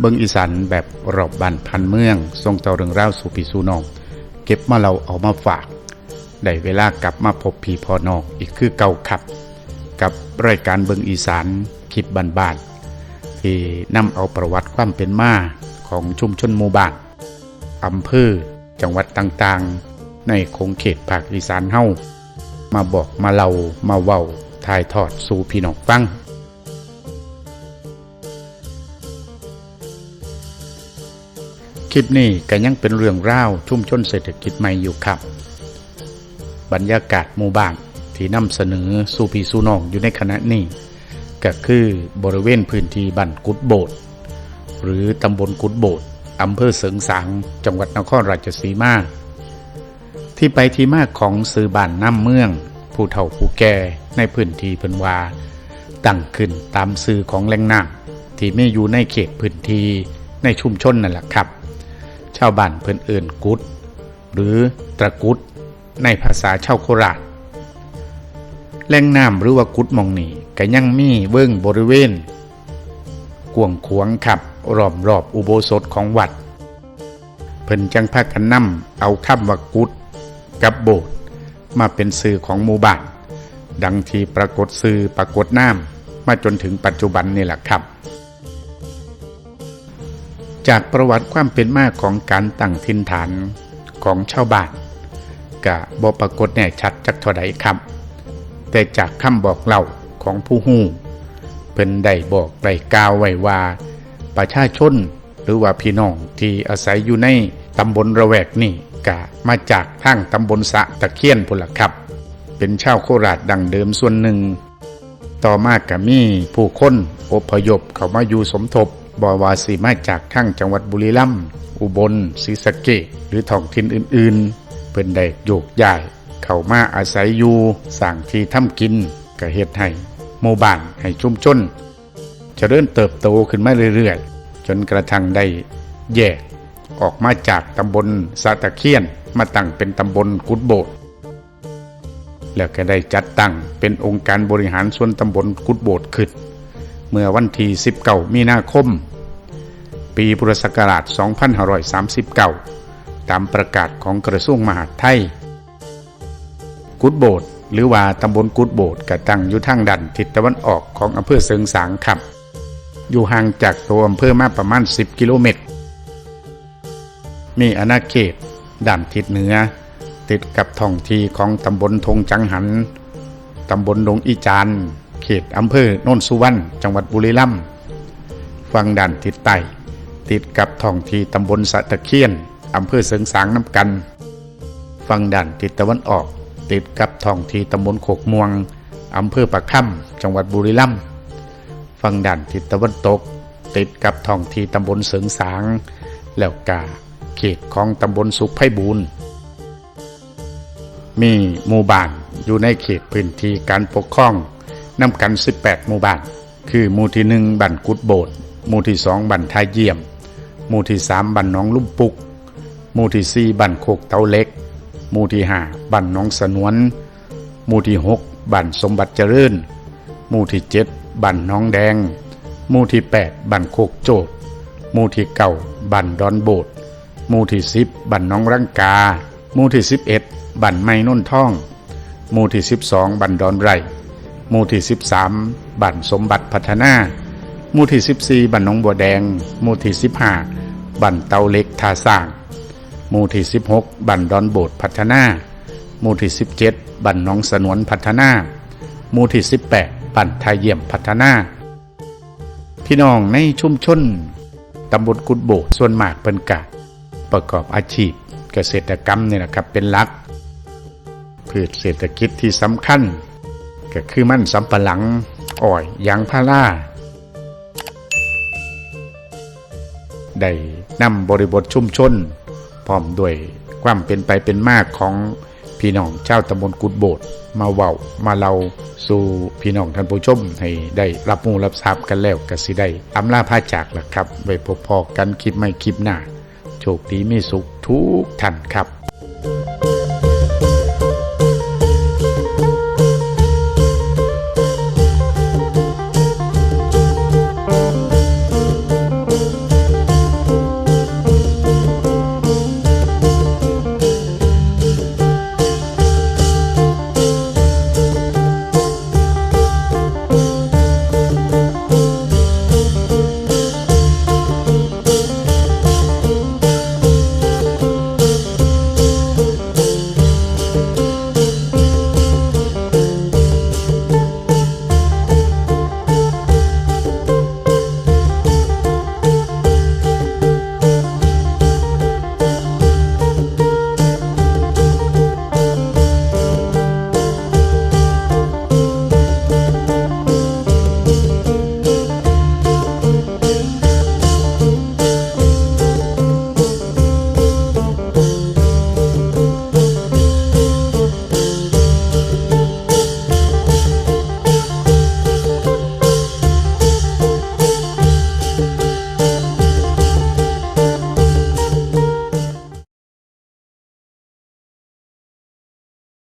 เบิงอีสานแบบรอบบ้านพันเมืองส่งเต่อเรื่องราวสู่พี่สู่น้อง เก็บมาเราเอามาฝากได้เวลากลับมาพบพี่พอนองอีกคือเก่าครับ กับรายการเบิงอีสานคลิปบ้านๆที่นำเอาประวัติความเป็นมาของชุมชนหมู่บ้านอำเภอจังหวัดต่างๆ ในคงเขตภาคอีสานเฮามาบอกมาเล่ามาเว้าถ่ายทอดสู่พี่น้องฟัง ลิปนี้ก็ยังเป็นเรื่องราวชุมชนเศรษฐกิจใหม่อยู่ครับ บรรยากาศหมู่บ้านที่นำเสนอสู่พี่สู่น้องอยู่ในขณะนี้ ก็คือบริเวณพื้นที่บ้านกุดโบดหรือตำบลกุดโบดอำเภอเสริงสาง จังหวัดนครราชสีมา ที่ไปที่มาของซื้อบ้านน้ำเมือง ผู้เฒ่าผู้แก่ในพื้นที่เพิ่นวาตั้งขึ้นตามซื้อของแหล่งน้ำที่ไม่อยู่ในเขตพื้นที่ในชุมชนนั่นแหละครับ ชาวบ้านเพิ่อนเอิ้นกุด หรือตะกุด ในภาษาชาวโคราชแหล่งน้ำหรือว่ากุดมองนี่ก็ยังมีเวิ้งบริเวณกวงขวางขับรอบรอบอุโบสถของวัด เพิ่นจังพากันนำเอาคำว่ากุดกับโบสถ์มาเป็นสื่อของหมู่บ้านดังที่ปรากฏสื่อปรากฏน้ำมาจนถึงปัจจุบันนี่แหละครับ จากประวัติความเป็นมาของการตั้งถิ่นฐานของชาวบ้านกะบปรากฏแน่ชัดจักเท่าใดครับ แต่จากคำบอกเล่าของผู้ฮู้เพิ่นได้บอกได้กล่าวไว้ว่า ประชาชนหรือว่าพี่น้องที่อาศัยอยู่ในตำบลระแวกนี่กะมาจากทางตำบลสะตะเคียนพุละครับ เป็นชาวโคราชดังเดิมส่วนหนึ่ง ต่อมากก็มีผู้คนอพยพเข้ามาอยู่สมทบ บอยวาสีมาจากทั้งจังหวัดบุรีรัมย์อุบลศรีสะเกษหรือท้องถิ่นอื่น ๆ เพิ่นได้โยกย้าย เข้ามาอาศัยอยู่สร้างที่ทำกินก็เฮ็ดให้หมู่บ้านให้ชุมชนจะเริญเติบโตขึ้นมาเรื่อยๆ จนกระทั่งได้แยกออกมาจากตำบลสะตะเคียนมาตั้งเป็นตำบลกุดโบดแล้วก็ได้จัดตั้งเป็นองค์การบริหารส่วนตำบลกุดโบดขึ้น มื่อวันที่19มีนาคม ปีพุทธศักราช 2539 ตามประกาศของกระทรวงมหาดไทย กุดโบดหรือว่าตำบลกุดโบดกตั้งอยู่ทางดันทิศตะวันออกของอำเภอเสิงสางครับ อยู่ห่างจากตัวอำเภอมาประมาณ 10 กิโลเมตร มีอาณาเขตด้านทิศเหนือ ติดกับท้องที่ของตำบลทงจังหัน ตำบลดงอีจาน เขตอำเภอโนนสุวรรณจังหวัดบุรีรัมย์ฝั่งด้านทิศใต้ติดกับท้องที่ตำบลสะตะเคียนอำเภอเสริงสางน้ำกันฝั่งด้านทิศตะวันออก ติดกับท้องที่ตำบลโขกม่วงอำเภอปะค่ำจังหวัดบุรีรัมย์ฝั่งด้านทิศตะวันตก ติดกับท้องที่ตำบลเสริงสาง แล้วกาเขตของตำบลสุขไพบูรณ์มีหมู่บ้านอยู่ในเขตพื้นที่การปกครอง นำกัน 18 หมู่บ้าน คือหมู่ที่หนึ่งบันกุดโบดหมู่ที่สองบันทายเยี่ยม หมู่ที่สามบันน้องลุ่มปุก หมู่ที่สี่บันโคกเตาเล็ก หมู่ที่ห้าบันน้องสนวน หมู่ที่หกบันสมบัติเจริญ หมู่ที่เจ็ดบันน้องแดง หมู่ที่แปดบันโคกโจดหมู่ที่เก้าบันดอนโบดหมู่ที่สิบบันน้องรังกา หมู่ที่สิบเอ็ดบันไม้นุ่นท่อง หมู่ที่สิบสองบันดอนไร หมู่ที่สิบสามบันสมบัติพัฒนาหมู่ที่สิบสี่บันน้องบัวแดงหมู่ที่สิบห้าบันเตาเล็กทาสร้างหมู่ที่สิบหกบันดอนโบดพัฒนาหมู่ที่สิบเจ็ดบันน้องสนวนพัฒนาหมู่ที่สิบแปดบันทายเยี่ยมพัฒนา พี่น้องในชุมชนตำบลกุดโบดส่วนมากเป็นกะประกอบอาชีพเกษตรกรรมเนี่ยนะครับเป็นหลัก พืชเศรษฐกิจที่สำคัญ ก็คือมันสำปะหลังอ้อยยางพาราได้นำบริบทชุ่มชน พร้อมด้วยความเป็นไปเป็นมากของพี่น้องเจ้าวตำบลกุดโบดมาเว้ามาเล่าสู่พี่น้องท่านผู้ชมให้ได้รับมูรับทราบกันแล้วก็สิได้อำลาพาจากล่ะครับ ไว้พบพอกันคลิปไม่คลิปหน้า โชคดีมีสุขทุกท่านครับ